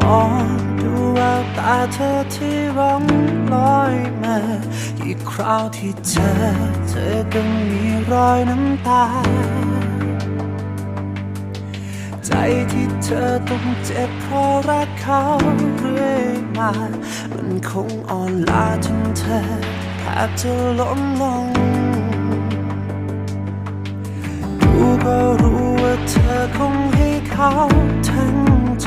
มองดูแววตาเธอที่ร้องลอยมากี่คราวที่เจอเธอก็มีรอยน้ำตา ใจที่เธอต้องเจ็บเพราะรักเขาเรื่อยมา มันคงอ่อนล้าจนเธอแทบจะล้มลงดูก็รู้ว่าเธอคงให้เขา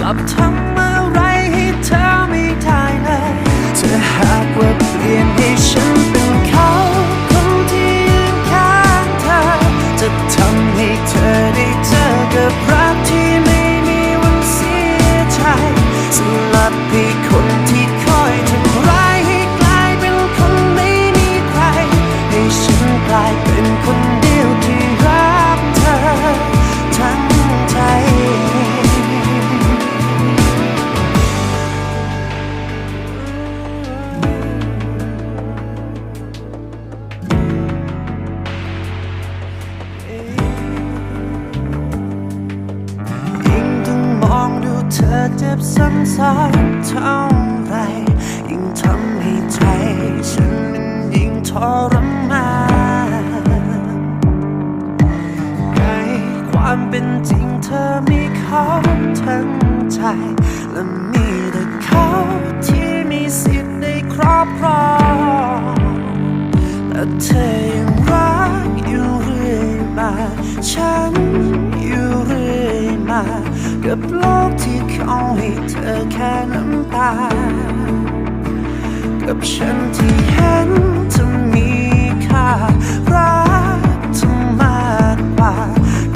กลับทำอะ เจ็บซ้ำๆเท่าไร ยิ่งทำให้ใจฉันมันยิ่งทรมานในความเป็นจริงเธอมีเขาทั้งใจ และมีแต่เขาที่มีสิทธิ์ได้ครอบครองแต่เธอยังรักอยู่เรื่อยมาฉัน กับโลกที่เขาให้เธอแค่น้ำตา กับฉันที่เห็นเธอมีค่า รักเธอมากกว่า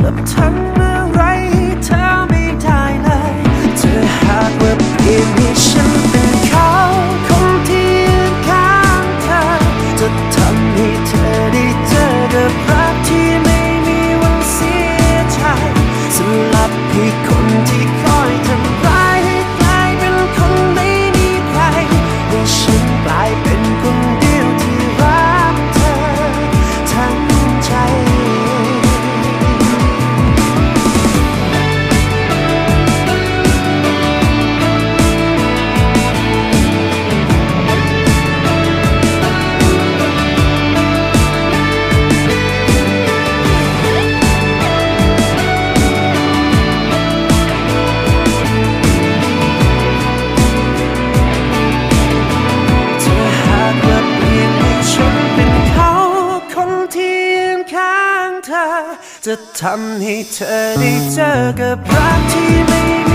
กับทำอะไรให้เธอไม่ได้เลยเธอหากว่าเปลี่ยนให้ฉันเป็นเขาคนที่ยืนข้างเธอ จะทำให้เธอได้เจอกับรัก จะทำให้เธอได้เจอกับรักที่ไม่